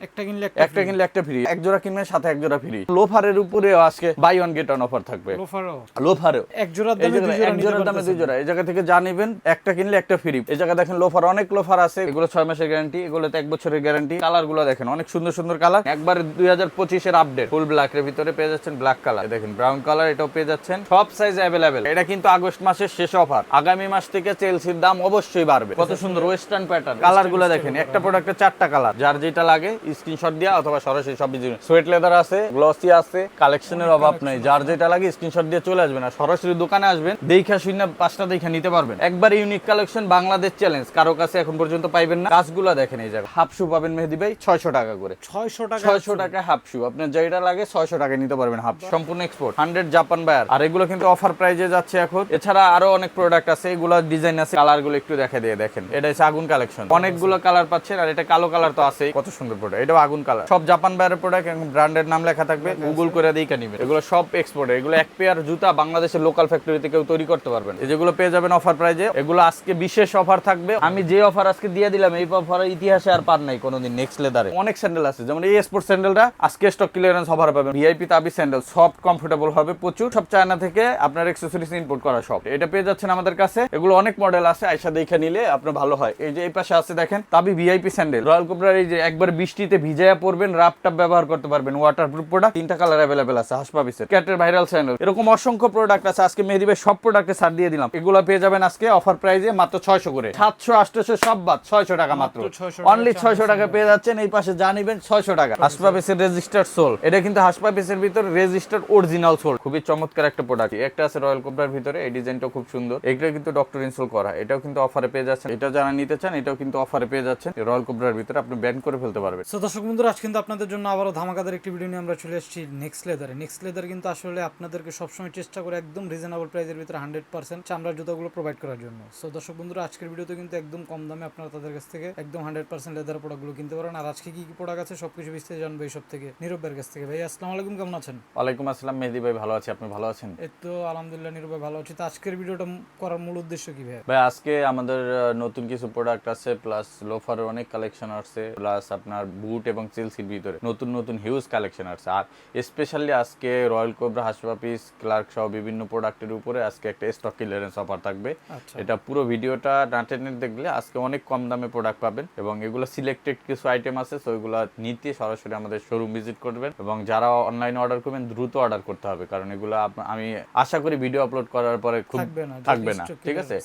a একটা কিনলে একটা কিনলে একটা ফ্রি এক জোড়া কিনবেন সাথে এক জোড়া ফ্রি লোফারের উপরে আজকে buy one get one offer থাকবে। লোফারও? লোফারেও। এক জোড়ার দামে জোড়া এক জোড়ার দামে দুই জোড়া। এই জায়গা থেকে যা নিবেন একটা কিনলে একটা ফ্রি এই জায়গায় দেখেন লোফার অনেক লোফার আছে। এগুলো ছয় মাসের গ্যারান্টি এগুলোতে এক বছরের গ্যারান্টি কালারগুলো দেখেন অনেক সুন্দর সুন্দর কালার একবারে দুই হাজার পঁচিশের আপডেট ফুল ব্ল্যাক এর ভিতরে পেয়ে যাচ্ছেন ব্ল্যাক কালার দেখেন ব্রাউন কালার এটাও পেয়ে যাচ্ছেন। সব সাইজ অ্যাভেলেবেল এটা কিন্তু আগস্ট মাসের শেষ অফার আগামী মাস থেকে চেলসির দাম অবশ্যই বাড়বে। কত সুন্দর ওয়েস্টার্ন প্যাটার্ন কালারগুলো দেখেন একটা প্রোডাক্টে চারটা কালার যার যেটা লাগে স্ক্রিনশট দিয়া অথবা সরাসরি সব কিছু সোয়েট লেদার আছে গ্লসি আছে কালেকশনের অভাব নেই। যার যেটা লাগে স্ক্রিনশট দিয়ে চলে আসবেন আর সরাসরি দোকানে আসবেন দেখা শুনে পাঁচটা দেখা নিতে পারবেন। একবার ইউনিক কালেকশন বাংলাদেশ চ্যালেঞ্জ কারও কাছে এখন পর্যন্ত পাইবেন না। কাজগুলো দেখেন এই জায়গায়। হাফ শু পাবেন মেহেদি ভাই ছয়শো টাকা করে। ছয়শো টাকা ছয়শো টাকা হাফ শু আপনার যেটা লাগে ছয়শো টাকা নিতে পারবেন হাফ সম্পূর্ণ এক্সপোর্ট হান্ড্রেড জাপান বায়ার আর এগুলো কিন্তু অফার প্রাইজে যাচ্ছে এখন। এছাড়া আরও অনেক প্রোডাক্ট আছে। এগুলো ডিজাইন আছে। কালারগুলো একটু দেখে দিয়ে দেখেন। এটা হচ্ছে আগুন কালেকশন অনেকগুলো কালার পাচ্ছেন। আর এটা কালো কালার তো আছে কত সুন্দর প্রোডাক্ট এটাও আগুন কালার। সব জাপান বায়ারের প্রোডাক্ট এবং ব্র্যান্ডের নাম লেখা থাকবে গুগল করে দিয়ে নিবেন এগুলো সব এক্সপোর্ট এগুলো এক পেয়ার জুতা বাংলাদেশের লোকাল ফ্যাক্টরিতে কেউ তৈরি করতে পারবেন যেগুলো পেয়ে যাবেন অফার প্রাইজে এগুলো আজকে বিশেষ অফার থাকবে। আমি যে অফার আজকে দিয়ে দিলাম, এই অফার ইতিহাসে আর পার নাই কোনোদিন নেক্সট লেদারে অনেক স্যান্ডেল আছে, যেমন এই স্পোর্ট স্যান্ডেলটা আজকে স্টক ক্লিয়ারেন্স অফার পাবেন। VIP tabi sandal soft comfortable হবে প্রচুর। সব চায়না থেকে আপনার এক্সেসরিজ ইম্পোর্ট করা সব। এটা পেয়ে যাচ্ছেন আমাদের কাছে। এগুলো অনেক মডেল আছে, আয়সা দেখে নিলে আপনার ভালো হয়। এই যে এই পাশে আছে দেখেন তাবি ভিআইপি স্যান্ডেল রয়্যাল কোবরার এই যে একবার বৃষ্টিতে ভিজায়া পড়বেন রাপ টাপ ব্যবহার করতে পারবেন। ওয়াটারপ্রুফ প্রোডাক্ট তিনটা কালার অ্যাভেলেবেল আছে হাসপাবিসের ক্যাটের ভাইরাল স্যান্ডেল এরকম অসংখ্য প্রোডাক্ট আছে আজকে মেহেদি ভাই সব প্রোডাক্টে ছাড় দিয়ে দিলাম। এগুলো পেয়ে যাবেন আজকে অফার প্রাইজে মাত্র ছয়শো করে। সাতশো আটশো সব বাদ ছয়শো টাকা মাত্র মাত্র। 600 টাকা অনলি ছয়শো টাকা পেয়ে যাচ্ছেন এই পাশে জানিবেন ছয়শো টাকা। হাসপাবিসের রেজিস্টার্ড সোল এটা কিন্তু হাসপাবিসের ভিতরে রেজিস্টার্ড অরিজিনাল সোল খুবই চমৎকার একটা প্রোডাক্ট একটা আছে রয়্যাল কোবরার ভিতরে এই ডিজাইনটা খুব সুন্দর। এটা কিন্তু ডক্টর ইনসোল করা। এটাও কিন্তু অফারে পেয়ে যাচ্ছেন। এটা যারা নিতে চান এটাও কিন্তু অফারে পেয়ে যাচ্ছেন। রয়্যাল কোবরার ভিতরে আপনি ব্যান্ড করে ফেলতে পারবেন। দর্শক বন্ধুরা আজ কিন্তু আপনাদের জন্য আবারও ধামাকাদার একটি ভিডিও নিয়ে আমরা চলে এসেছি নেক্সট লেদারে নেক্সট লেদার কিন্তু আসলে আপনাদেরকে সবসময় চেষ্টা করে একদম রিজনেবল প্রাইসের ভিতরে হান্ড্রেড পার্সেন্ট চামড়ার জুতাগুলো প্রোভাইড করার জন্য। সো দর্শক বন্ধুরা আজকের ভিডিওতে কিন্তু একদম কম দামে আপনারা তাদের কাছ থেকে একদম হান্ড্রেড পার্সেন্ট লেদার প্রোডাক্টগুলো কিনতে পারেন আর আজকে কি কি প্রোডাক্ট আছে সবকিছু বিস্তারিত জানব এইসব থেকে নীরব ভাইয়ের কাছ থেকে। ভাই আসসালামু আলাইকুম কেমন আছেন? ওয়ালাইকুম আসসালাম মেহেদি ভাই ভালো আছি। আপনি ভালো আছেন? এই তো আলহামদুলিল্লাহ নীরব ভাই ভালো আছি। তো আজকের ভিডিওটা করার মূল উদ্দেশ্য কি ভাই? ভাই আজকে আমাদের নতুন কিছু প্রোডাক্ট আছে প্লাস লোফারের অনেক কালেকশন আছে প্লাস আপনার বুট এবং চেলসির ভিতরে নতুন নতুন হিউজ কালেকশন আছে আর স্পেশালি আজকে Royal Cobra Hush Puppies Clark সহ বিভিন্ন প্রোডাক্টের উপরে আজকে একটা স্টক ক্লিয়ারেন্স অফার থাকবে। আচ্ছা। এটা পুরো ভিডিওটা নাটেনে দেখলে আজকে অনেক কম দামে প্রোডাক্ট পাবেন এবং এগুলো সিলেক্টেড কিছু আইটেম আছে সো এগুলো নিতে সরাসরি আমাদের শোরুম ভিজিট করবেন এবং যারা অনলাইনে অর্ডার করবেন দ্রুত অর্ডার করতে হবে কারণ এগুলো আমি আশা করি ভিডিও আপলোড করার পরে খুব থাকবে না, থাকবে না ঠিক আছে?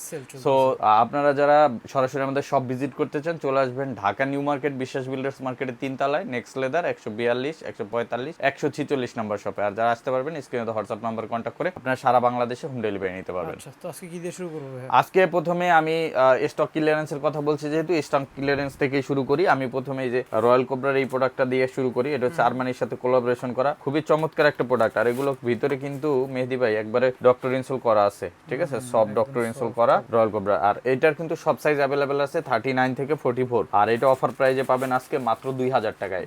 সো আপনারা যারা সরাসরি আমাদের সব ভিজিট করতে চান চলে আসবেন Dhaka New Market Biswas Builders মার্কেটের তিন তলায় নেক্সট লেদার একশো বিয়াল্লিশ একশো পঁয়তাল্লিশ একশো ছিচল্লিশ নাম্বার শপে আর যারা আসতে পারবেন স্ক্রিনে হোয়াটসঅ্যাপ নাম্বার কন্ট্যাক্ট করে আপনারা সারা বাংলাদেশে হোম ডেলিভারি নিতে পারবেন। আচ্ছা তো আজকে কি দিয়ে শুরু করব আজকে প্রথমে আমি স্টক ক্লিয়ারেন্সের কথা বলছি যেহেতু স্টক ক্লিয়ারেন্স থেকে শুরু করি আমি প্রথমে এই যে রয়্যাল কোবরার এই প্রোডাক্টটা দিয়ে শুরু করি এটা হচ্ছে আরমানির সাথে কোলাবোরেশন করা। খুবই চমৎকার একটা প্রোডাক্ট আর এগুলো ভিতরে কিন্তু মেহেদি ভাই একবারে ডক্টর ইনসল করা আছে ঠিক আছে? সব ডক্টর ইনসল করা রয়্যাল কোবরা আর এটার কিন্তু সব সাইজ অ্যাভেলেবেল আছে থার্টি নাইন থেকে ফোর্টি ফোর আর এটা অফার প্রাইজে পাবেন আজকে মাত্র দুই হাজার টাকায়।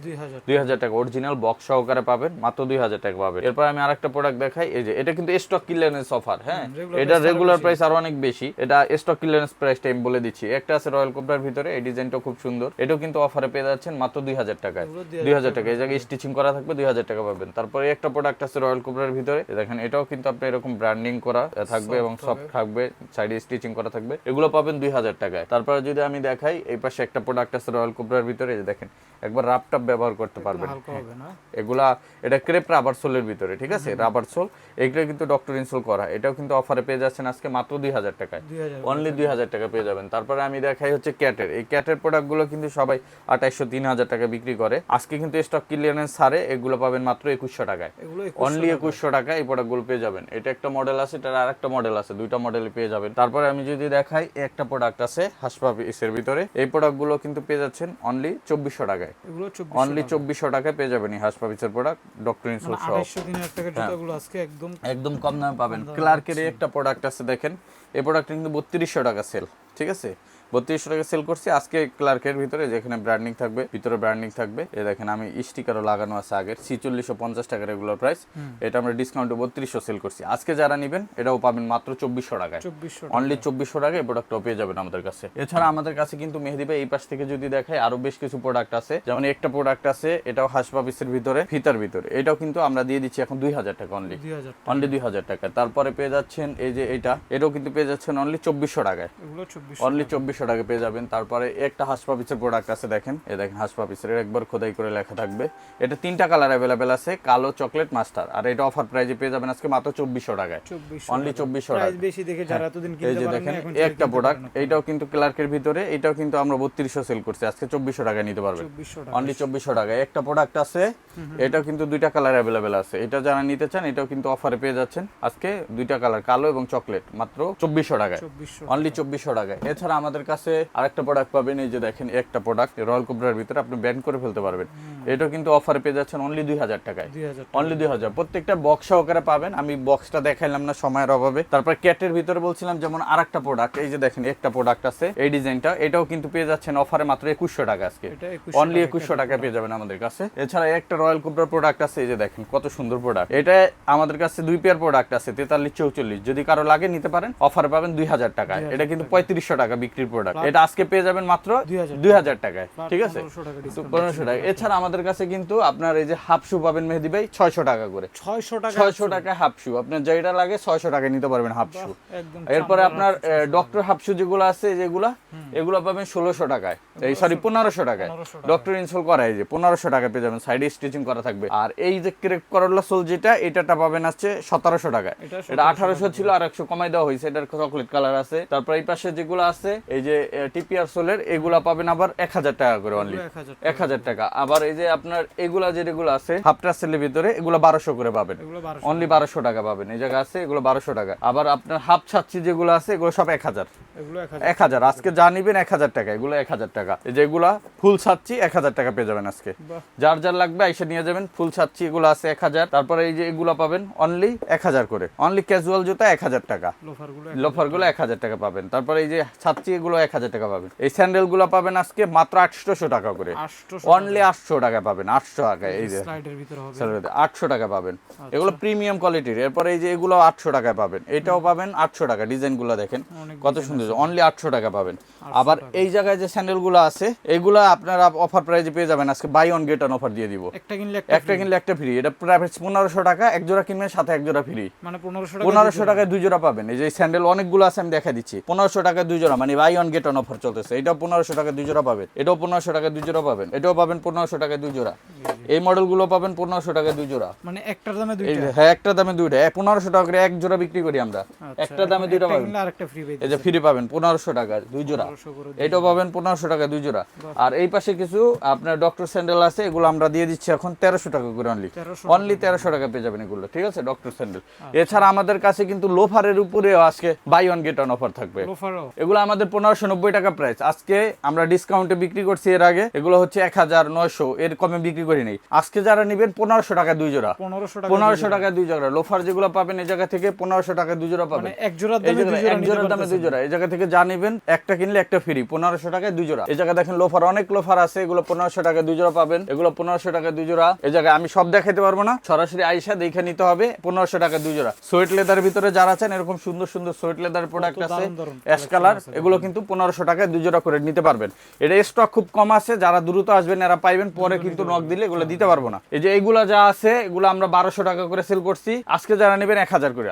দুই হাজার টাকা। অরিজিনাল বক্স সহকারে পাবেন মাত্র দুই হাজার টাকা পাবেন। এরপর আমি আরেকটা প্রোডাক্ট দেখাই এই যে এটা কিন্তু স্টক ক্লিয়ারেন্স অফার হ্যাঁ? এটা রেগুলার প্রাইস আরও অনেক বেশি। এটা স্টক ক্লিয়ারেন্স প্রাইসটা আমি বলে দিচ্ছি। একটা আছে রয়্যাল কোবরার ভিতরে এই ডিজাইনটা খুব সুন্দর। এটাও কিন্তু অফারে পেয়ে যাচ্ছেন মাত্র দুই হাজার টাকায়। দুই হাজার টাকা এই জায়গায় স্টিচিং করা থাকবে দুই হাজার টাকা পাবেন। তারপরে একটা প্রোডাক্ট আছে রয়্যাল কোবরার ভিতরে। দেখেন এটাও কিন্তু আপনি এরকম ব্র্যান্ডিং করা থাকবে এবং সফট থাকবে সাইডে স্টিচিং করা থাকবে। এগুলো পাবেন দুই হাজার টাকায়। তারপরে যদি আমি দেখাই এই পাশে একটা প্রোডাক্ট আছে রয়্যাল কোবরার ভিতরে দেখেন একবার রাপটাপ ব্যবহার করতে পারবেন। এগুলা এটা ক্রেপ রাবার সোলের ভিতরে ঠিক আছে? রাবার সোল এগুলো কিন্তু ডক্টর ইনসোল করা এটাও কিন্তু অফারে পেয়ে যাচ্ছেন আজকে মাত্র দুই হাজার টাকায়। অনলি দুই হাজার টাকা পেয়ে যাবেন। তারপরে আমি দেখাই হচ্ছে ক্যাটের এই ক্যাটের প্রোডাক্টগুলো কিন্তু সবাই আঠাইশশো তিন হাজার টাকা বিক্রি করে। আজকে কিন্তু স্টক ক্লিয়ারেন্স সারে এগুলো পাবেন মাত্র একুশশো টাকায়। অনলি একুশশো টাকা। এই প্রোডাক্টগুলো পেয়ে যাবেন। এটা একটা মডেল আছে এটার আর একটা মডেল আছে দুইটা মডেল পেয়ে যাবেন। তারপরে আমি যদি দেখাই একটা প্রোডাক্ট আছে হাসপাপিসের ভিতরে। এই প্রোডাক্টগুলো কিন্তু পেয়ে যাচ্ছেন অনলি চব্বিশশো টাকায়। এগুলো অনলি চব্বিশশো টাকায় পেয়ে যাবেন এই হাসপাপিসের প্রোডাক্ট ডক্টর ইনসুল সহ। আড়াইশো হাজার জুতাগুলো আজকে একদম একদম কম দামে পাবেন। ক্লার্কের একটা প্রোডাক্ট আছে দেখেন। এই প্রোডাক্ট কিন্তু বত্রিশশো টাকা সেল ঠিক আছে? বত্রিশশো টাকা সেল করছি। আজকে ক্লার্কের ভিতরে যেখানে ব্র্যান্ডিং থাকবে ভিতরে ব্র্যান্ডিং থাকবে এ দেখেন আমি স্টিকারও লাগানো আছে আগের ছিচল্লিশশো পঞ্চাশ টাকা রেগুলার প্রাইস এটা আমরা ডিসকাউন্টে বত্রিশশো সেল করছি। আজকে যারা নেবেন এটাও পাবেন মাত্র চব্বিশশো টাকায়। অনলি চব্বিশশো টাকায় প্রোডাক্টটাও পেয়ে যাবেন আমাদের কাছে। এছাড়া আমাদের কাছে কিন্তু মেহেদি ভাই এই পাশ থেকে যদি দেখায় আরও বেশ কিছু প্রোডাক্ট আছে। যেমন একটা প্রোডাক্ট আছে এটাও হাসপা পিসের ভিতরে ফিতার ভিতরে। এটাও কিন্তু আমরা দিয়ে দিচ্ছি এখন দুই হাজার টাকা অনলি অনলি দুই হাজার টাকা। তারপরে পেয়ে যাচ্ছেন এই যে এটা এটাও কিন্তু পেয়ে যাচ্ছেন অনলি চব্বিশশো টাকায়। অনলি চব্বিশ চব্বিশশো টাকা পেয়ে যাবেন। তারপরে একটা হাসপা পিসের প্রোডাক্ট আছে দেখেন। এই দেখেন হাসপা পিসের একবার খোদাই করে লেখা থাকবে। এটা তিনটা কালার অ্যাভেলেবেল আছে কালো চকলেট মাস্টার আর এটা অফার প্রাইজে পেয়ে যাবেন আজকে মাত্র চব্বিশশো টাকায়। অনলি চব্বিশশো টাকা। বেশি দেখে যারা এতদিন এই যে দেখেন একটা প্রোডাক্ট এইটাও কিন্তু ক্লার্কের ভিতরে এটাও কিন্তু আমরা বত্রিশশো সেল করছি। আজকে চব্বিশশো টাকায় নিতে পারবেন। অনলি চব্বিশশো টাকায়। একটা প্রোডাক্ট আছে এটাও কিন্তু দুইটা কালার অ্যাভেলেবেল আছে। এটা যারা নিতে চান এটাও কিন্তু অফারে পেয়ে যাচ্ছেন। আজকে দুইটা কালার কালো এবং চকলেট মাত্র চব্বিশশো টাকায়। অনলি চব্বিশশো টাকায়। এছাড়া আমাদের কাছে আরেকটা প্রোডাক্ট পাবেন এই যে দেখেন একটা প্রোডাক্ট রয়্যাল কোবরার ভিতরে আপনি ব্যান্ড করে ফেলতে পারবেন। এটাও কিন্তু অফারে পেয়ে যাচ্ছেন অনলি দুই হাজার টাকায়। অনলি দুই হাজার। প্রত্যেকটা বক্স সহকারে পাবেন। আমি বক্সটা দেখাইলাম না সময়ের অভাবে। তারপর ক্যাটের ভিতরে বলছিলাম যেমন আর একটা প্রোডাক্ট এই যে দেখেন একটা প্রোডাক্ট আছে এই ডিজাইনটা এটাও কিন্তু পেয়ে যাচ্ছেন অফারে মাত্র একুশশো টাকা আজকে। অনলি একুশশো টাকা পেয়ে যাবেন আমাদের কাছে। এছাড়া একটা রয়্যাল কোবরার প্রোডাক্ট আছে এই যে দেখেন কত সুন্দর প্রোডাক্ট এটা আমাদের কাছে দুই পেয়ার প্রোডাক্ট আছে তেতাল্লিশ চৌচল্লিশ। যদি কারও লাগে নিতে পারেন। অফারে পাবেন দুই হাজার টাকায়। এটা কিন্তু পঁয়ত্রিশশো টাকা বিক্রির প্রোডাক্ট এটা আজকে পেয়ে যাবেন মাত্র দুই হাজার টাকায় ঠিক আছে? পনেরোশো টাকা এছাড়া আমাদের কাছে কিন্তু আপনার এই যে হাফ শু পাবেন মেহেদি ভাই ছয়শো টাকা করে। ছয়শো টাকা ছয়শো টাকা হাফ শু আপনার যেটা লাগে ছয়শো টাকা নিতে পারবেন হাফ শু এরপরে আপনার ডক্টর হাফ শু যেগুলো আছে যেগুলা এগুলো পাবেন ষোলোশো টাকায়। এই সরি পনেরোশো টাকায়। ডক্টর ইনসোল করা এই যে পনেরোশো টাকা পেয়ে যাবেন। সাইডে স্টিচিং করা থাকবে। আর এই যে ক্রেপ করলা সোল যেটা এটাটা পাবেন আছে সতেরোশো টাকায়। এটা এটা আঠারোশো ছিল আর একশো কমাই দেওয়া হয়েছে। এটার চকলেট কালার আছে। তারপর এই পাশে যেগুলো আছে এই যে টিপিআর সোলের এগুলা পাবেন আবার এক হাজার টাকা করে অনলি এক হাজার টাকা আবার এই যে আপনার এগুলা যে যেগুলো আছে হাফ টাসেলের ভিতরে এগুলো বারোশো করে পাবেন অনলি বারোশো টাকা পাবেন এই জায়গা আছে এগুলো বারোশো টাকা আবার আপনার হাফ ছাচ্ছি যেগুলো আছে এগুলো সব এক হাজার এক হাজার আজকে যা নিবেন এক হাজার টাকা এগুলো এক হাজার টাকা এই যে এগুলা ফুল ছাচ্ছি এক হাজার টাকা পেয়ে যাবেন আজকে যার যার লাগবে এসে নিয়ে যাবেন ফুল ছাচ্ছি এগুলো আছে এক হাজার তারপরে এই যে এগুলো পাবেন অনলি এক হাজার করে অনলি ক্যাজুয়াল জুতা এক হাজার টাকা লোফারগুলো লোফারগুলো এক হাজার টাকা পাবেন তারপরে এই যে ছাচ্ছি এগুলো এক হাজার টাকা পাবেন। এই স্যান্ডেলগুলো পাবেন আজকে মাত্র আটশোশো টাকা করে। অনলি আটশো টাকা পাবেন আটশো টাকা এই যে আটশো টাকা পাবেন। এগুলো প্রিমিয়াম কোয়ালিটির এরপরে এই যে এগুলো আটশো টাকায় পাবেন এটাও পাবেন আটশো টাকা ডিজাইনগুলো দেখেন কত সুন্দর অনলি আটশো টাকা পাবেন। আবার এই জায়গায় যে স্যান্ডেলগুলো আছে এগুলো আপনারা অফার প্রাইজে পেয়ে যাবেন। আজকে buy one get one offer দিয়ে দিব। একটা কিনলে একটা একটা কিনলে একটা ফ্রি এটা প্রাইভেট পনেরোশো টাকা এক জোড়া কিনবেন সাথে এক জোড়া ফ্রি মানে পনেরোশো পনেরোশো টাকায় দুই জোড়া পাবেন। এই যে স্যান্ডেল অনেকগুলো আছে আমি দেখা দিচ্ছি। পনেরোশো টাকায় দুই জোড়া মানে buy one get one offer চলতেছে। এটাও পনেরোশো টাকায় দুই জোড়া পাবেন। এটাও পনেরোশো টাকায় দুই জোড়া পাবেন। এটাও পাবেন পনেরোশো টাকায় দুই জোড়া। এই মডেলগুলো পাবেন পনেরোশো টাকায় দুই জোড়া। মানে একটার দামে দুইটা? হ্যাঁ একটা দামে দুইটা। পনেরোশো টাকা করে এক জোড়া বিক্রি করি আমরা। আচ্ছা, একটা দামে দুইটা পাবেন। এই যে ফ্রি পাবেন পনেরোশো টাকার দুই জোড়া। এটাও পাবেন পনেরোশো টাকা দুই জোড়া। আর এই পাশে কিছু আপনার ডক্টর স্যান্ডেল আছে এগুলো আমরা দিয়ে দিচ্ছি এখন তেরোশো টাকা করে অনলি অনলি তেরোশো টাকা পেয়ে যাবেন এগুলো ঠিক আছে ডক্টর স্যান্ডেল এছাড়া আমাদের কাছে কিন্তু লোফারের উপরে আজকে buy one get one offer থাকবে। এগুলো আমাদের পনেরোশো নব্বই টাকা প্রাইস আজকে আমরা ডিসকাউন্টে বিক্রি করছি এর আগে। এগুলো হচ্ছে এক হাজার নয়শো। এর কমে বিক্রি করি নেই। আজকে যারা নেবেন পনেরোশো টাকা দুই জোড়া। পনেরোশো টাকা দুই জোড়া। লোফার যেগুলো পাবেন এই জায়গা থেকে পনেরোশো টাকা দুই জোড়া পাবেন। মানে এক জোড়ার দামে দুই জোড়া দামে দুই জোড়া। এই জায়গা থেকে যা নেবেন একটা কিনলে একটা ফ্রি পনেরোশো টাকায় দুই জোড়া। এই জায়গায় দেখেন লোফার অনেক লোফার আছে। এগুলো পনেরোশো টাকা দুই জোড়া পাবেন। এগুলো পনেরোশো টাকা দুই জোড়া। এই জায়গায় আমি সব দেখাতে পারব না। সরাসরি আইসা দেখে নিতে হবে পনেরোশো টাকা দুই জোড়া। সোয়েট লেদার ভিতরে যারা আছেন এরকম সুন্দর সুন্দর সোয়েট লেদার প্রোডাক্ট আছে। অ্যাশ কালার এগুলো কিন্তু পনেরোশো টাকায় দুই জোড়া করে নিতে পারবেন। এটা স্টক খুব কম আছে যারা দ্রুত আসবেন এরা পাইবেন পরে কিন্তু নক দিলে এগুলো দিতে পারব না। এই যে এগুলা যা আছে এগুলো আমরা বারোশো টাকা করে সেল করছি। আজকে যারা নেবেন এক হাজার করে।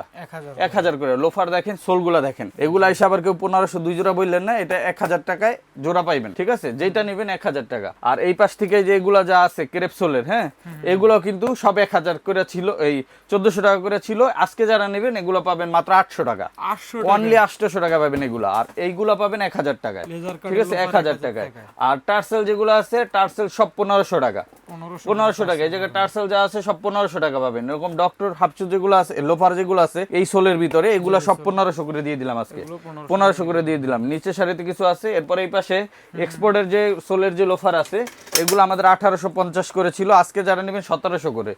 এক হাজার করে। লোফার দেখেন সোলগুলা দেখেন। এগুলা এসে আবার কেউ পনেরোশো দুই জোড়া বললেন না এটা এক হাজার টাকায় জোড়া পাইবেন ঠিক আছে? যেটা নেবেন এক হাজার টাকা। আর এই পাশ থেকে যে এগুলা যা আছে ক্রেপ সোলের হ্যাঁ? এগুলো কিন্তু সব এক হাজার করে ছিল এই চোদ্দশো টাকা করে ছিল। আজকে যারা নেবেন এগুলো পাবেন মাত্র আটশো টাকা। আটশো অনলি আটশোশো টাকা পাবেন এগুলো। আর এইগুলো পাবেন এক হাজার টাকায়। ঠিক আছে? এক হাজার টাকায়। আর টার্সেল যেগুলো আছে টার্সেল সব পনেরোশো টাকা। পনেরোশো টাকা এই জায়গায় টার্সেল। যা আছে সব পনেরোশো টাকা পাবেন। এরকম ডক্টর হাফচু যেগুলো আছে লোফার যেগুলো আছে এই সোলের ভিতরে এগুলো সব পনেরোশো করে দিয়ে দিলাম আজকে। পনেরোশো করে দিয়ে দিলাম। নিচে সারিতে কিছু আছে এরপরে এই পাশে এক্সপোর্টের যে সোলের যে লোফার আছে এগুলো আমাদের আঠারোশো পঞ্চাশ করে ছিল। আজকে যারা নেবেন সতেরোশো করে।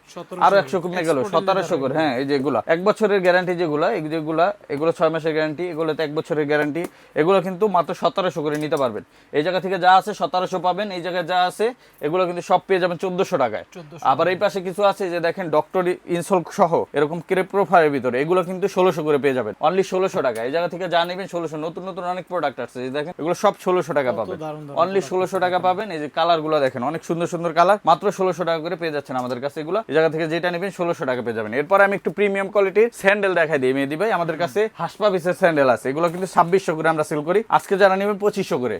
আরও একশো কমে গেল সতেরোশো করে। হ্যাঁ এই যেগুলা। এক বছরের গ্যারান্টি যেগুলা এই যেগুলা এগুলো ছয় মাসের গ্যারান্টি এগুলোতে এক বছরের গ্যারান্টি এগুলো কিন্তু মাত্র সতেরোশো করে নিতে পারবেন। এই জায়গা থেকে যা আছে সতেরোশো পাবেন এই জায়গায় যা আছে এগুলো কিন্তু সব পেয়ে যাবেন চোদ্দশো টাকায়। আবার এই পাশে কিছু আছে যে দেখেন ডক্টর ইনসোল সহ এরকম ক্রেপ প্রোফাইলের ভিতরে এগুলো কিন্তু ষোলোশো করে পেয়ে যাবেন। অনলি ষোলোশো টাকা। এই জায়গা থেকে যা নেবেন ষোলোশো নতুন নতুন অনেক প্রোডাক্ট আছে এই দেখেন এগুলো সব ষোলোশো টাকা পাবেন। অনলি ষোলোশো টাকা পাবেন। এই যে কালারগুলো দেখেন অনেক সুন্দর সুন্দর কালার মাত্র ষোলোশো টাকা করে পেয়ে যাচ্ছেন আমাদের কাছে এগুলো। এই জায়গা থেকে যেটা নেবেন ষোলোশো টাকা পেয়ে যাবেন। এরপর আমি একটু প্রিমিয়াম কোয়ালিটির স্যান্ডেল দেখাই দিই। মেহেদি ভাই আমাদের কাছে হাসপা পিসের স্যান্ডেল আছে। এগুলো কিন্তু ছাব্বিশশো করে আমরা সেল করি। আজকে যারা নেবেন পঁচিশশো করে।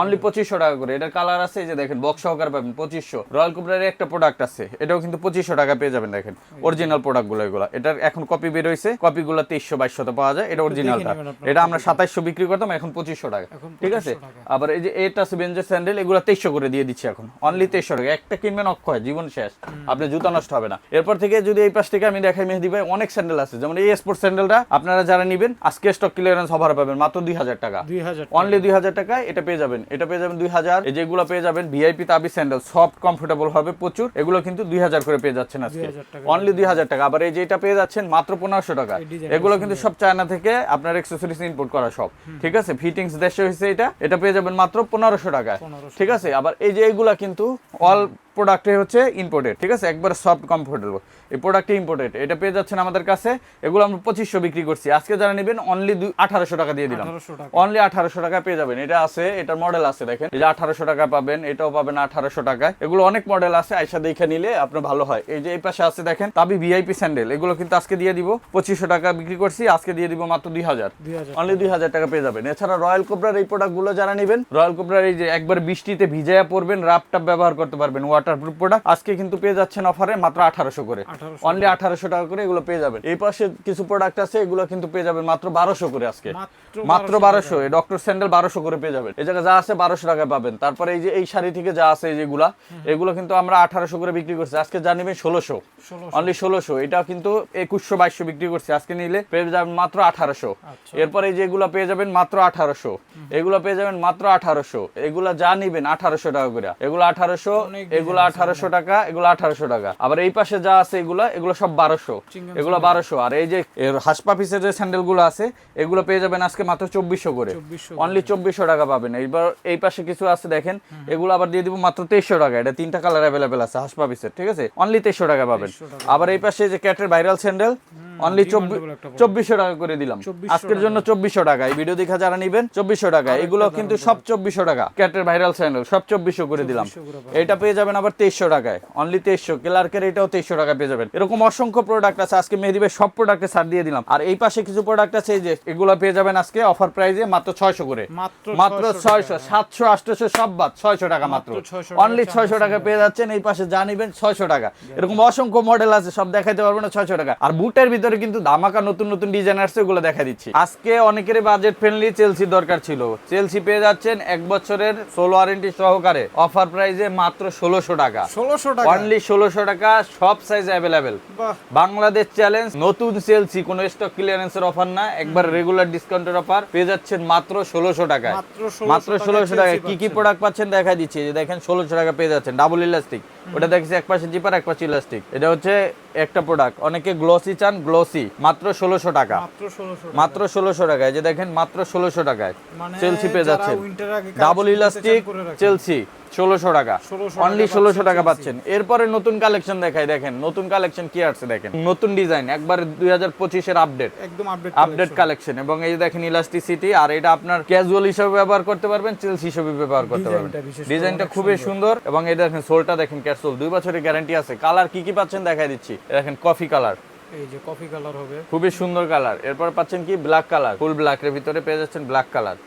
অনলি পঁচিশশো টাকা করে। এটার কালার আছে এই যে দেখেন বক্স সহকার পাবেন পঁচিশশো। রয়্যাল কুবরার একটা প্রোডাক্ট আছে। এটাও কিন্তু পঁচিশশো টাকা পেয়ে যাবেন দেখেন অরিজিনাল প্রোডাক্টগুলো এগুলো। এটার এখন কপি বের হয়েছে। কপি গুলো তেইশশো বাইশশো পাওয়া যায়। এটা অরিজিনালটা এটা আমরা সাতাইশশো বিক্রি করতাম এখন পঁচিশশো টাকা। ঠিক আছে? আবার এই যে এটা আছে বেঞ্জের স্যান্ডেল এগুলো তেইশশো করে দিয়ে দিচ্ছি এখন। অনলি তেইশশো টাকা। একটা কিনবেন অক্ষয় জীবন শেষ। আপনি জুতা নষ্ট হবে না। এরপর থেকে যদি এই পাশ থেকে আমি দেখাই মেহেদি ভাই অনেক স্যান্ডেল আছে। যেমন এই স্পোর্ট স্যান্ডেলটা আপনারা যারা নেবেন আজকে স্টক ক্লিয়ারেন্স অফার পাবেন মাত্র দুই হাজার টাকা। দুই হাজার অনলি দুই হাজার টাকায় এটা পেয়ে যাবেন। এটা পেয়ে যাবেন দুই হাজার। যেগুলো পেয়ে যাবেন ভিআইপি তাবি স্যান্ডেল সফট কমফোর্টেবল হবে প্রচুর। এগুলো কিন্তু দুই হাজার করে পেয়ে যাচ্ছেন আজকে। 2000 টাকা। অনলি দুই হাজার টাকা। আবার এই যেটা পেয়ে যাচ্ছেন মাত্র পনেরোশো টাকা। এগুলো কিন্তু সব চায়না থেকে আপনার এক্সেসরিজ ইম্পোর্ট করা সব। ঠিক আছে? ফিটিংস দেশে হয়েছে এটা। এটা পেয়ে যাবেন মাত্র পনেরোশো টাকায়। ঠিক আছে? আবার এই যে এইগুলা কিন্তু অল প্রোডাক্টে হচ্ছে ইম্পোর্টেড ঠিক আছে? একবার সফট কমফোর্টেবল এই প্রোডাক্টে ইম্পোর্টেড এটা পেয়ে যাচ্ছেন আমাদের কাছে। এগুলো আমরা পঁচিশশো বিক্রি করছি। আজকে যারা নেবেন অনলি আঠারোশো টাকা দিয়ে দিলাম। অনলি আঠারোশো টাকা পেয়ে যাবেন। এটা আছে এটার মডেল আছে দেখেন। এই যে আঠারোশো টাকা পাবেন এটাও পাবেন আঠারোশো টাকায়। এগুলো অনেক মডেল আছে আইসা দেখে নিলে আপনার ভালো হয়। এই যে এই পাশে আছে দেখেন তাবি ভিআইপি স্যান্ডেল এগুলো কিন্তু আজকে দিয়ে দিব। পঁচিশশো টাকা বিক্রি করছি আজকে দিয়ে দিব মাত্র দুই হাজার। অনলি দুই হাজার টাকা পেয়ে যাবেন। এছাড়া রয়্যাল কোবরার এই প্রোডাক্টগুলো যারা নেবেন রয়্যাল কোবরার এই যে একবার বৃষ্টিতে ভিজাইয়া পড়বেন রাপ টাপ ব্যবহার করতে পারবেন ওয়াটারপ্রুফ প্রোডাক্ট আজকে কিন্তু পেয়ে যাচ্ছেন অফারে মাত্র আঠারোশো করে। অনলি আঠারোশো টাকা করে এগুলো পেয়ে যাবেন। এই পাশে কিছু প্রোডাক্ট আছে এগুলো কিন্তু পেয়ে যাবেন মাত্র বারোশো করে আজকে। মাত্র বারোশো ডক্টর স্যান্ডেল বারোশো করে পেয়ে যাবেন। এই জায়গায় যা আছে বারোশো টাকা পাবেন। তারপরে এই যে এই শাড়ি থেকে যা আছে এই যেগুলা এগুলো কিন্তু আমরা আঠারোশো করে বিক্রি করছি। আজকে যা নেবেন ষোলোশো। অনলি ষোলোশো। এটা কিন্তু একুশশো বাইশশো বিক্রি করছি। আজকে নিলে পেয়ে যাবেন মাত্র আঠারোশো। আচ্ছা। এরপরে এই যেগুলো পেয়ে যাবেন মাত্র আঠারোশো। এগুলো পেয়ে যাবেন মাত্র আঠারোশো। এগুলা যা নিবেন আঠারোশো টাকা করে। এগুলো আঠারোশো অনেক এগুলো আঠারোশো টাকা এগুলো আঠারোশো টাকা। আবার এই পাশে যা আছে এগুলো এগুলো সব বারোশো। এগুলো বারোশো। আর এই যে হাসপা পিসের আছে এগুলো পেয়ে যাবেন আজকে মাত্র চব্বিশশো করে। অনলি চব্বিশশো টাকা পাবেন। এইবার এই পাশে কিছু আছে দেখেন এগুলো আবার দিয়ে দিব মাত্র তেইশশো টাকা। এটা তিনটা কালার অ্যাভেলেবেল আছে হাসপা পিসের ঠিক আছে? অনলি তেইশশো টাকা পাবেন। আবার এই পাশে যে ক্যাটের ভাইরাল স্যান্ডেল অনলি। চব্বিশশো টাকা করে দিলাম। আজকের জন্য চব্বিশশো টাকা। এই ভিডিও দেখা যারা নিবেন চব্বিশশো টাকা। এগুলো কিন্তু সব চব্বিশশো টাকা। ক্যাটের ভাইরাল স্যান্ডেল সব চব্বিশশো করে দিলাম। 2400 করে পাবেন। এটা পেয়ে যাবেন আবার তেইশশো টাকায়। অনলি তেইশশো। ক্লার্কের এটাও তেইশশো টাকা পেয়ে যাবেন। এরকম অসংখ্য প্রোডাক্ট আছে। আজকে মেহেদি সব প্রোডাক্টে ছাড় দিয়ে দিলাম। আর এই পাশে কিছু প্রোডাক্ট আছে যে এগুলো পেয়ে যাবেন আজকে অফার প্রাইসে মাত্র ছয়শো করে। মাত্র মাত্র 600 ছয়শো সাতশো আটশো সব বাদ ছয়শো টাকা মাত্র মাত্র। 600 অনলি ছয়শো টাকা। পেয়ে যাচ্ছেন এই পাশে যা নিবেন ছয়শো টাকা। এরকম অসংখ্য মডেল আছে সব দেখাইতে পারব না ছয়শো টাকা। আর বুটের ভিতরে কিন্তু ধামাকা নতুন নতুন ডিজাইন আসছে ওগুলো দেখা দিচ্ছি। আজকে অনেকের বাজেট ফ্রেন্ডলি চেলসি দরকার ছিল। চেলসি পেয়ে যাচ্ছেন এক বছরের সোলো ওয়ারেন্টি সহকারে। অফার প্রাইসে মাত্র ষোলোশো। টাকা। ষোলোশো টাকা? অনলি ষোলোশো টাকা সব সাইজ অ্যাভেলেবেল বাংলাদেশ চ্যালেঞ্জ নতুন সেলসি কোনো স্টক ক্লিয়ারেন্সের অফার না। একবার রেগুলার ডিসকাউন্টের অফার পেয়ে যাচ্ছেন মাত্র ষোলোশো টাকায়। মাত্র 1600 মাত্র ষোলোশো টাকায়। কি কি প্রোডাক্ট পাচ্ছেন দেখা দিচ্ছি। যে দেখেন ষোলোশো টাকা পেয়ে যাচ্ছেন। ডাবল ইলাস্টিক ওটা দেখছি এক পাশে জিপার এক পাশে ইলাস্টিক এটা হচ্ছে একটা প্রোডাক্ট অনেকে গ্লসি চান গ্লসি মাত্র ষোলোশো টাকা। মাত্র ষোলোশো টাকায়। যে দেখেন মাত্র ষোলোশো টাকায়। মানে চেলসি পেয়ে যারা যাচ্ছেন। Double elastic. চেলসি ষোলোশো টাকা। 1600 অনলি টাকা ষোলোশো টাকা পাচ্ছেন এরপরে নতুন কালেকশন দেখাই দেখেন নতুন কালেকশন কি আসছে দেখেন। নতুন ডিজাইন একবার দুই হাজার পঁচিশের আপডেট একদম আপডেট আপডেট কালেকশন এবং এই যে দেখেন ইলাস্টিসিটি আর এটা আপনার ক্যাজুয়াল হিসেবে ব্যবহার করতে পারবেন চেলসি হিসেবে ব্যবহার করতে পারবেন। ডিজাইনটা খুবই সুন্দর। এবং এই দেখেন সোলটা দেখেন ক্যাটসোল দুই বছরের গ্যারান্টি আছে। কালার কি কি পাচ্ছেন দেখাই দিচ্ছি। দেখেন কফি কালার এই যে কফি কালার হবে। খুবই সুন্দর কালার এরপর পাচ্ছেন কি? ব্ল্যাক কালার ফুল ব্ল্যাক এর ভিতরে পেয়ে যাচ্ছেন ব্ল্যাক কালার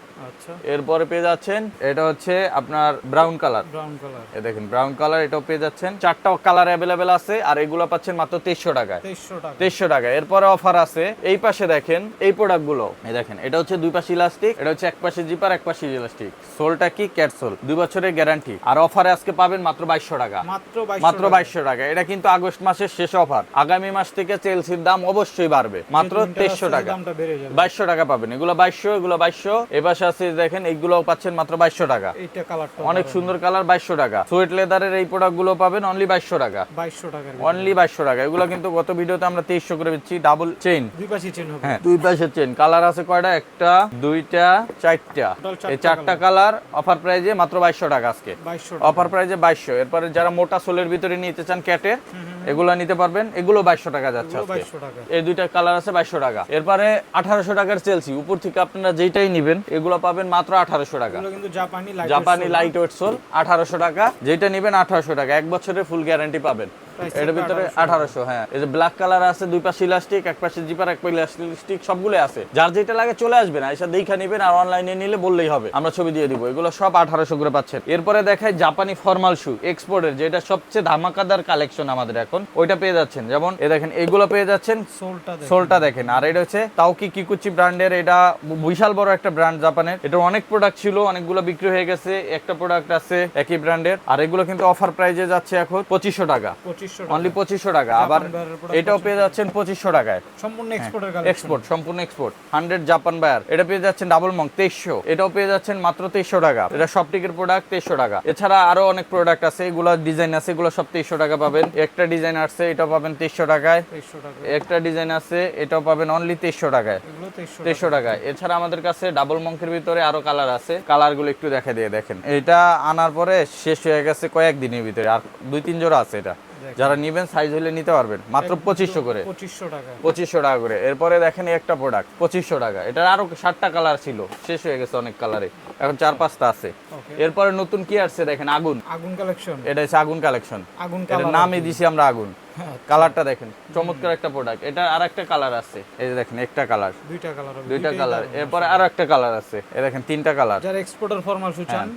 এরপরে পেয়ে যাচ্ছেন এটা হচ্ছে আপনার ব্রাউন কালার ব্রাউন কালার এ দেখেন ব্রাউন কালার এটাও পেয়ে যাচ্ছেন। চারটা কালার অ্যাভেলেবেল আছে আর এগুলো পাচ্ছেন মাত্র তেইশশো টাকায়। তেইশশো টাকা। এরপরে অফার আছে এই পাশে দেখেন এই প্রোডাক্টগুলো এই দেখেন এটা হচ্ছে দুই পাশে ইলাস্টিক এটা হচ্ছে এক পাশে জিপার এক পাশে ইলাস্টিক সোলটা কি? ক্যাটসোল দুই বছরের গ্যারান্টি আর অফারে আজকে পাবেন মাত্র বাইশশো টাকা। মাত্র বাইশশো টাকা। এটা কিন্তু আগস্ট মাসের শেষ অফার আগামী মাস থেকে চেলসির দাম অবশ্যই বাড়বে। মাত্র তেইশশো টাকা। বাইশশো টাকা পাবেন। এগুলো বাইশশো এগুলো বাইশশো। আছে দেখেন এইগুলো পাচ্ছেন মাত্র বাইশশো টাকা। অনেক সুন্দর কালার বাইশশো টাকা। সুইট লেদারের এই প্রোডাক্টগুলো পাবেন অনলি বাইশশো টাকা। বাইশশো টাকার অনলি বাইশশো টাকা। এগুলো কিন্তু গত ভিডিওতে আমরা তেইশশো করে দিচ্ছি ডাবল চেইন দুই পাশে চেন হ্যাঁ দুই পাশের চেন কালার আছে কয়টা? একটা দুইটা চারটা। এই চারটা চারটা কালার অফার প্রাইজে মাত্র বাইশশো টাকা আজকে। অফার প্রাইজে বাইশশো। এরপরে যারা মোটা সোলের ভিতরে নিতে চান ক্যাটের এগুলো নিতে পারবেন এগুলো বাইশশো টাকা যাচ্ছে এই দুইটা কালার আছে বাইশশো টাকা। এরপরে আঠারোশো টাকার চেলসি উপর থেকে আপনারা যেটাই নিবেন এগুলো পাবেন মাত্র আঠারোশো টাকা। কিন্তু জাপানি লাইট ওয়েট সোল আঠারোশো টাকা যেটা নিবেন আঠারোশো টাকা। এক বছরের ফুল গ্যারান্টি পাবেন। এটার ভিতরে আঠারোশো। হ্যাঁ। এই যে ব্ল্যাক কালার আছে দুই পাশে ইলাস্টিক এক পাশে জিপার এক পাশে ইলাস্টিক সবগুলো আছে। যার যেটা লাগে চলে আসবেন আইসা দেখা নিবেন আর অনলাইনে নিলে বললেই হবে। আমরা ছবি দিয়ে দিব। এগুলো সব আঠারোশো করে পাচ্ছেন। এরপরে দেখায় জাপানি ফর্মাল শু এক্সপোর্টের যেটা সবচেয়ে ধামাকাদার কালেকশন আমাদের এখন ওইটা পেয়ে যাচ্ছেন। যেমন এ দেখেন এগুলো পেয়ে যাচ্ছেন। সোলটা দেখেন। সোলটা দেখেন। আর এটা হচ্ছে তাওকি কিকুচি ব্র্যান্ডের এটা বিশাল বড় একটা ব্র্যান্ড জাপানের। এটার অনেক প্রোডাক্ট ছিল অনেকগুলো বিক্রি হয়ে গেছে। একটা প্রোডাক্ট আছে একই ব্র্যান্ডের আর এগুলো কিন্তু অফার প্রাইজে যাচ্ছে এখন পঁচিশশো টাকা। অনলি পঁচিশশো টাকা। আবার এটাও পেয়ে যাচ্ছেন পঁচিশশো টাকায়। সম্পূর্ণ এক্সপোর্টের কালেকশন এক্সপোর্ট সম্পূর্ণ এক্সপোর্ট হান্ড্রেড জাপান বায়ার এটা পেয়ে যাচ্ছেন ডাবল মং তেইশশো। এটাও পেয়ে যাচ্ছেন মাত্র তেইশশো টাকা। এটা সব টিকের প্রোডাক্ট তেইশশো টাকা। এছাড়া আরও অনেক প্রোডাক্ট আছে এগুলো ডিজাইন আছে এগুলো সব তেইশশো টাকা পাবেন। একটা ডিজাইন আসছে এটাও পাবেন তেইশশো টাকায়। একটা ডিজাইন আছে এটাও পাবেন অনলি তেইশশো টাকায়। তেইশশো টাকায়। এছাড়া আমাদের কাছে ডাবল মঙ্কের ভিতরে আরও কালার আছে। কালারগুলো একটু দেখা দিয়ে দেখেন। এটা আনার পরে শেষ হয়ে গেছে কয়েকদিনের ভিতরে। আর দুই তিন জোড়া আছে এটা। যারা নিবেন সাইজ হলে নিতে পারবেন। মাত্র পঁচিশশো করে। পঁচিশশো টাকা। পঁচিশশো টাকা করে। এরপরে দেখেন একটা প্রোডাক্ট পঁচিশশো টাকা। এটার আরও ষাটটা কালার ছিল। শেষ হয়ে গেছে অনেক কালারে এখন চার পাঁচটা আছে। এরপরে নতুন কি আসছে দেখেন? আগুন। আগুন কালেকশন এটা হচ্ছে আগুন কালেকশন আগুন নামে নামই দিছি আমরা আগুন। কালারটা দেখেন চমৎকার একটা প্রোডাক্ট এটা আর একটা কালার আছে। এই যে দেখেন একটা কালার দুইটা কালার দুইটা কালার এরপরে আরও একটা কালার আছে। এই দেখেন তিনটা কালার যারা এক্সপোর্টার ফরমাল শু চান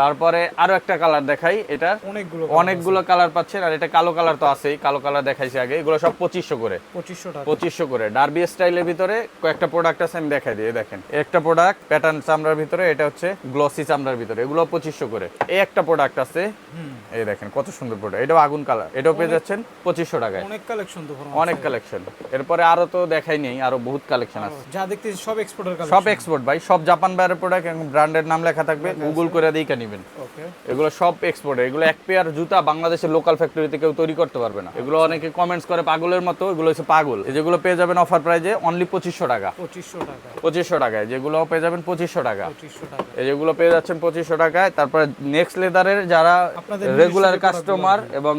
তারপরে আরও একটা কালার দেখাই এটার অনেকগুলো অনেকগুলো কালার পাচ্ছেন আর এটা কালো কালার তো আছেই। কালো কালার দেখাইছি আগে এগুলো সব পঁচিশশো করে। পঁচিশশো টাকা। পঁচিশশো করে। ডার্বি স্টাইলের ভিতরে কয়েকটা প্রোডাক্ট আছে আমি দেখাই দিই দেখেন। একটা প্রোডাক্ট প্যাটার্ন চামড়ার ভিতরে এটা হচ্ছে গ্লসি চামড়ার ভিতরে এগুলো পঁচিশশো করে। এই একটা প্রোডাক্ট আছে। এই দেখেন কত সুন্দর প্রোডাক্ট এটাও আগুন কালার এটাও পেয়ে যাচ্ছেন পঁচিশশো টাকায়। অনেক কালেকশন তো অনেক কালেকশন এরপরে আরও তো দেখাই নেই আরও বহুত কালেকশন আছে। যা দেখতেছি সব এক্সপোর্টার কালেকশন সব এক্সপোর্ট ভাই সব জাপান বাইরের প্রোডাক্ট এবং ব্র্যান্ডের নাম লেখা থাকবে গুগল করে দিয়ে নেবেন। ওকে এগুলো সব এক্সপোর্ট এগুলো এক পেয়ার জুতা বাংলাদেশের লোকাল ফ্যাক্টরিতে কেউ তৈরি করতে পারবে না। এগুলো অনেকে কমেন্টস করে পাগলের মতো এগুলো হচ্ছে পাগল। যেগুলো পেয়ে যাবেন অফার প্রাইজে অনলি পঁচিশশো টাকা। পঁচিশশো টাকা। পঁচিশশো টাকায় যেগুলো পেয়ে যাবেন পঁচিশশো টাকা। পঁচিশশো টাকা। এই যেগুলো পেয়ে যাচ্ছেন পঁচিশশো টাকায় তারপরে নেক্সট লেদারের যারা রেগুলার কাস্টমার এবং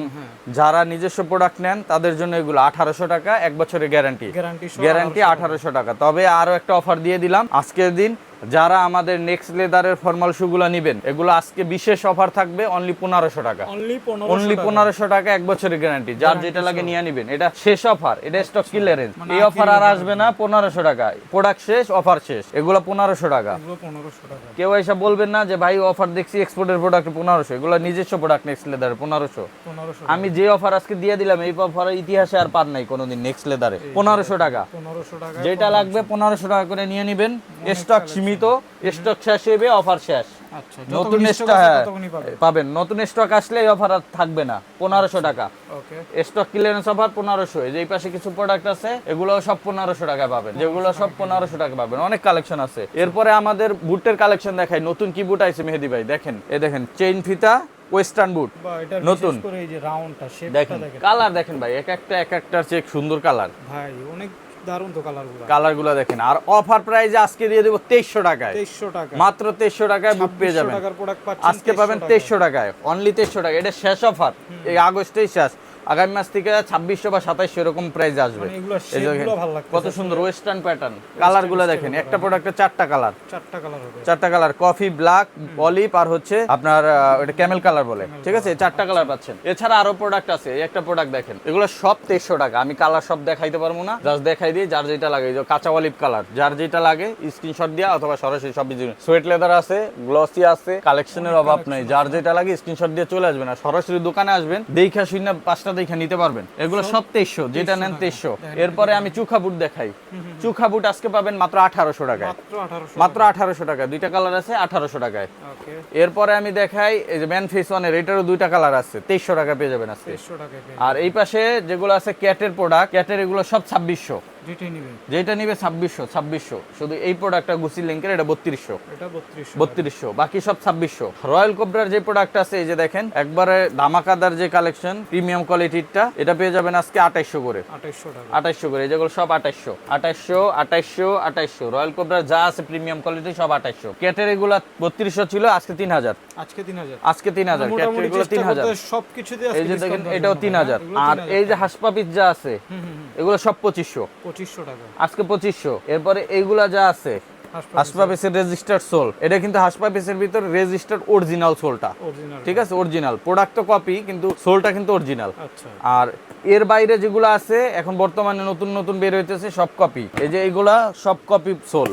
যারা নিজস্ব প্রোডাক্ট নেন তাদের জন্য এগুলো আঠারোশো টাকা এক বছরের গ্যারান্টি গ্যারান্টি গ্যারান্টি আঠারোশো টাকা। তবে আরও একটা অফার দিয়ে দিলাম। আজকের দিন যারা আমাদের নেক্সট লেদারের ফর্মাল শুগুলো নিবেন এগুলো আজকে বিশেষ অফার থাকবে অনলি পনেরোশো টাকা। অনলি পনেরো পনেরোশো টাকা এক বছরের গ্যারান্টি যার যেটা লাগে নিয়ে নিবেন। এটা শেষ অফার এটা স্টক ক্লিয়ারেন্স মানে এই অফার আর আসবে না পনেরোশো টাকা। প্রোডাক্ট শেষ অফার শেষ। এগুলো পনেরোশো টাকা। কেউ এসে বলবেন না যে ভাই অফার দেখছি এক্সপোর্টের প্রোডাক্ট পনেরোশো। এগুলো নিজস্ব প্রোডাক্ট নেক্সট লেদার পনেরোশো। আমি যে অফার আজকে দিয়ে দিলাম এই অফার ইতিহাসে আর পার নাই কোনোদিন নেক্সট লেদারে পনেরোশো টাকা। পনেরোশো টাকা যেটা লাগবে পনেরোশো টাকা করে নিয়ে নিবেন। স্টক সীমিত স্টক শেষ হইবে অফার শেষ। আচ্ছা নতুন স্টক আছে হ্যাঁ পাবেন। নতুন স্টক আসলে এই অফার আর থাকবে না পনেরোশো টাকা। স্টক ক্লিয়ারেন্স অফার পনেরোশো এই পাশে কিছু প্রোডাক্ট আছে এগুলো সব পনেরোশো টাকা পাবেন। যেগুলো সব পনেরোশো টাকা। পাবেন। অনেক কালেকশন আছে। এরপরে আমাদের বুটের কালেকশন দেখাই। নতুন কি বুট আইছে মেহেদি ভাই? দেখেন এই দেখেন চেইন ফিতা ওয়েস্টার্ন বুট নতুন। যে দেখেন কালার দেখেন ভাই এক একটা এক একটার চেয়ে সুন্দর কালার ভাই অনেক দারুণ তো কালারগুলো। দেখেন আর অফার প্রাইজে আজকে দিয়ে দেবো টাকায়। টাকা মাত্র টাকায় বুক পেয়ে 2600 যাবেন। টাকার প্রোডাক্ট পাচ্ছেন আজকে পাবেন টাকায়। অনলি টাকা এটা শেষ অফার এই আগস্টেই শেষ। আগামী মাস থেকে ছাব্বিশশো বা সাতাইশশো এরকম প্রাইস আসবে। মানে কত সুন্দর ওয়েস্টার্ন প্যাটার্ন কালারগুলো দেখেন একটা প্রোডাক্টে চারটা কালার চারটা কালার চারটা কালার কফি ব্ল্যাক অলিভ আর হচ্ছে আপনার এটা ক্যামেল কালার বলে। ঠিক আছে? চারটা কালার পাচ্ছেন। এছাড়া আরও প্রোডাক্ট আছে একটা প্রোডাক্ট দেখেন। এগুলো সব তেইশশো টাকা। আমি কালার সব দেখাইতে পারব না জাস্ট দেখাই দিই যার যেটা লাগে। কাঁচা অলিভ কালার যার যেটা লাগে স্ক্রিনশট দিয়া অথবা সরাসরি সব সোয়েট লেদার আছে গ্লসি আছে কালেকশনের অভাব নেই। যার যেটা লাগে স্ক্রিনশট দিয়ে চলে আসবেন। আর সরাসরি দোকানে আসবেন দেখা শুনে পাঁচটা দেখা নিতে পারবেন। এগুলো সব তেইশশো যেটা নেন তেইশশো। এরপরে আমি চুখা বুট দেখাই। চুখা বুট আজকে পাবেন মাত্র আঠারোশো টাকায়। মাত্র আঠারোশো টাকা। দুইটা কালার আছে আঠারোশো টাকায়। এরপরে আমি দেখাই এই যে ম্যান ফেস ওয়ানের এটারও দুইটা কালার আছে। তেইশশো টাকা পেয়ে যাবেন আজকে। আর এই পাশে যেগুলো আছে ক্যাটের প্রোডাক্ট ক্যাটের এগুলো সব ছাব্বিশশো। যেটা নিবে ছাব্বিশশো ছাব্বিশশো। শুধু এই প্রোডাক্টটা গুসি লিঙ্কের এটা বত্রিশশো। বত্রিশশো। বাকি সব ছাব্বিশশো। রয়্যাল কোবরার যে প্রোডাক্ট আছে এই যে দেখেন একবারে ধামাকাদার যে কালেকশন প্রিমিয়াম কোয়ালিটিরটা এটা পেয়ে যাবেন আজকে আঠাইশশো করে। আঠাইশশো করে যেগুলো সব আঠাইশশো। আঠাইশশো আঠাইশশো আঠাইশশো। রয়্যাল কোবরার যা আছে প্রিমিয়াম কোয়ালিটি সব আঠাইশশো। ক্যাটের এগুলো বত্রিশশো ছিল আজকে তিন হাজার আজকে তিন হাজার আজকে তিন হাজার ক্যাটের এগুলো তিন হাজার সবকিছুতে এই যে দেখেন এটাও তিন হাজার আর এই যে হাসপা পিস যা আছে এগুলো সব পঁচিশশো। পঁচিশশো টাকা। আজকে পঁচিশশো। এরপরে এইগুলা যা আছে হাসপাতাল হাসপা পিসের রেজিস্টার্ড সোল এটা কিন্তু হাসপা পিসের ভিতর রেজিস্টার্ড অরিজিনাল সোলটা ঠিক আছে? অরিজিনাল প্রোডাক্ট তো কপি কিন্তু সোলটা কিন্তু অরিজিনাল আচ্ছা। আর এর বাইরে যেগুলো আছে এখন বর্তমানে নতুন নতুন বের হইতেছে সব কপি এই যে এইগুলা সব কপি সোল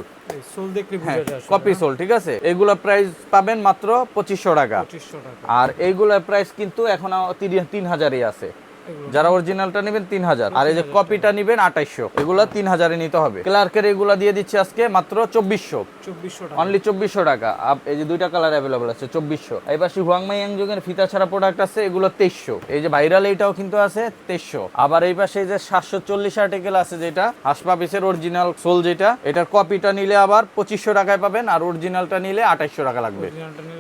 কপি সোল ঠিক আছে? এগুলা প্রাইস পাবেন মাত্র পঁচিশশো টাকা। আর এইগুলার প্রাইস কিন্তু এখন তিন- হাজারই আছে। যারা অরিজিনালটা নেবেন তিন হাজার আর এই যে কপিটা নেবেন আঠাইশশো। এগুলো তিন হাজারে নিতে হবে। ক্লার্কের এগুলা দিয়ে দিচ্ছি আজকে মাত্র চব্বিশশো। চব্বিশশো অনলি চব্বিশশো টাকা। এই যে দুইটা কালার অ্যাভেলেবল আছে চব্বিশশো। এই পাশে হুয়াংমাই ইয়াংজুংয়ের ফিতা ছাড়া প্রোডাক্ট আছে এগুলো তেইশশো। এই যে ভাইরাল এইটাও কিন্তু আছে তেইশশো। আবার এই পাশে এই যে সাতশো চল্লিশ আর্টিকেল আছে যেটা হাসপাপিসের অরিজিনাল সোল যেটা এটার কপিটা নিলে আবার পঁচিশশো টাকায় পাবেন আর অরিজিনালটা নিলে আঠাইশশো টাকা লাগবে।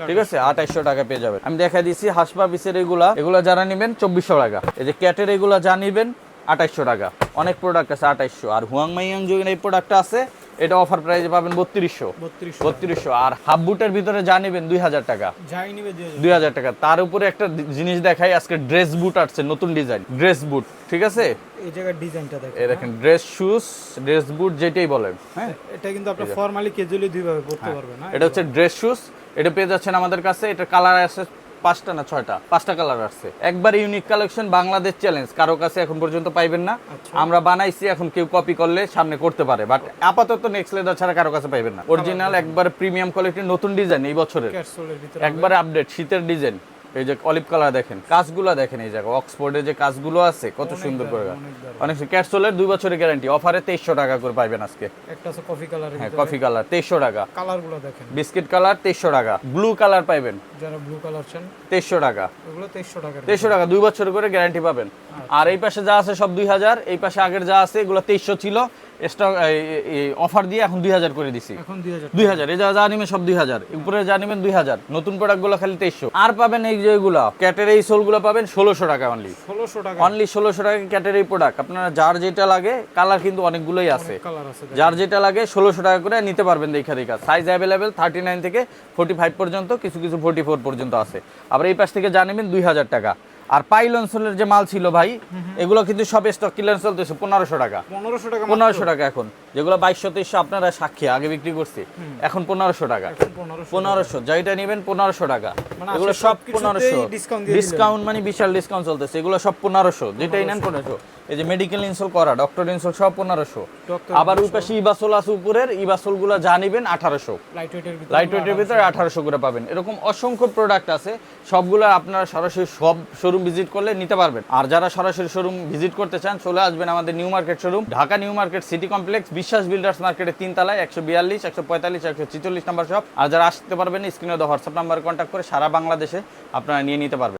ঠিক আছে? আঠাইশশো। টাকা পেয়ে যাবেন। আমি দেখা দিচ্ছি হাসপা পিসের এগুলা। এগুলা যারা নেবেন চব্বিশশো টাকা। এই যে ক্যাটের এগুলা যা নিবেন আঠাইশশো টাকা। অনেক প্রোডাক্ট আছে আঠাইশশো। আর হুয়াংমাই ইয়াংজুং এই প্রোডাক্টটা আছে এটা অফার প্রাইসে পাবেন বত্রিশশো। বত্রিশশো। আর হাফ বুটের ভিতরে যা নেবেন দুই হাজার টাকা। দুই হাজার টাকা। তার উপরে একটা জিনিস দেখাই আজকে ড্রেস বুট আসছে নতুন ডিজাইন ড্রেস বুট ঠিক আছে? এই জায়গার ডিজাইনটা দেখেন এই দেখেন ড্রেস শুজ ড্রেস বুট যেটাই বলেন হ্যাঁ? এটা কিন্তু আপনি ফর্মালি ক্যাজুয়ালি দুই ভাবে পড়তে পারবেন এটা হচ্ছে ড্রেস শুজ এটা পেয়ে যাচ্ছেন আমাদের কাছে এটা কালার আছে পাঁচটা না ছয়টা পাঁচটা কালার আসছে। একবার ইউনিক কালেকশন বাংলাদেশ চ্যালেঞ্জ কারও কাছে এখন পর্যন্ত পাইবেন না। আচ্ছা। আমরা বানাইছি এখন কেউ কপি করলে সামনে করতে পারে বাট আপাতত নেক্সট লেদার ছাড়া কারও কাছে পাইবেন না। অরিজিনাল একবার প্রিমিয়াম কোয়ালিটির নতুন ডিজাইন এই বছরের। একবার আপডেট শীতের ডিজাইন এই যে অলিভ কালার দেখেন কাজগুলো দেখেন এই জায়গায় অক্সফোর্ডের যে কাজগুলো আছে কত সুন্দর করে অনেক ক্যাটসোলের দুই বছরের গ্যারান্টি অফারে তেইশশো টাকা করে পাইবেন আজকে। একটা আছে কফি কালারের হ্যাঁ কফি কালার তেইশশো টাকা। কালারগুলো দেখেন। বিস্কিট কালার তেইশশো টাকা। ব্লু কালার পাইবেন। যারা ব্লু কালার চান তেইশশো টাকা। ওগুলো তেইশশো টাকার তেইশশো টাকা দুই বছর করে গ্যারান্টি পাবেন। আর এই পাশে যা আছে সব দুই হাজার এই পাশে আগের যা আছে এগুলো তেইশশো ছিল। স্টক অফার দিয়ে এখন দুই হাজার করে দিছি। এখন দুই হাজার এই যা যা নিবেন সব দুই হাজার। উপরে যা নিবেন দুই হাজার। নতুন প্রোডাক্টগুলো খালি তেইশশো। আর পাবেন এই যে এগুলো ক্যাটের এই সোলগুলো পাবেন ষোলোশো টাকা অনলি ষোলোশো টাকা। অনলি ষোলোশো টাকা ক্যাটের এই প্রোডাক্ট আপনারা যার যেটা লাগে কালার কিন্তু অনেকগুলোই আছে। যার যেটা লাগে ষোলোশো টাকা করে নিতে পারবেন দেখা দেখা। সাইজ অ্যাভেলেবেল থার্টি নাইন থেকে ফোর্টি ফাইভ পর্যন্ত কিছু কিছু ফোর্টি ফোর পর্যন্ত আছে। আবার এই পাশ থেকে জানেবেন দুই হাজার টাকা। আর পাইলনসলের যে মাল ছিল ভাই এগুলো কিন্তু সব স্টক ক্লিয়ারেন্স চলতেছে পনেরোশো টাকা। পনেরোশো টাকা পনেরোশো টাকা এখন। যেগুলো বাইশশো তেইশশো আপনারা সাক্ষী আগে বিক্রি করছি। এখন পনেরোশো টাকা। পনেরোশো। যাইটা নেবেন পনেরোশো টাকা। মানে এগুলো সব পনেরোশো। ডিসকাউন্ট মানে বিশাল ডিসকাউন্ট চলতেছে। এগুলো সব পনেরোশো যেটাই নেন পনেরোশো। এই যে মেডিকেল ইনসোল করা ডক্টর ইনসোল সব পনেরোশো। আবার ওই পাশে ইবাসোল আছে উপরের ইবাসোলগুলো যা নিবেন আঠারোশো। লাইট ওয়েটের ভিতরে আঠারোশো করে পাবেন। এরকম অসংখ্য প্রোডাক্ট আছে সবগুলো আপনারা সরাসরি সব শোরুম ভিজিট করলে নিতে পারবেন। আর যারা সরাসরি শোরুম ভিজিট করতে চান চলে আসবেন আমাদের new market showroom Dhaka new market city complex Biswas builders মার্কেটের তিন তলায় একশো বিয়াল্লিশ একশো পঁয়তাল্লিশ একশো ছিচল্লিশ নাম্বার শপ আর যারা আসতে পারবেন স্ক্রিনে হোয়াটসঅ্যাপ নাম্বার কন্ট্যাক্ট করে সারা বাংলাদেশে আপনারা নিয়ে নিতে পারবেন।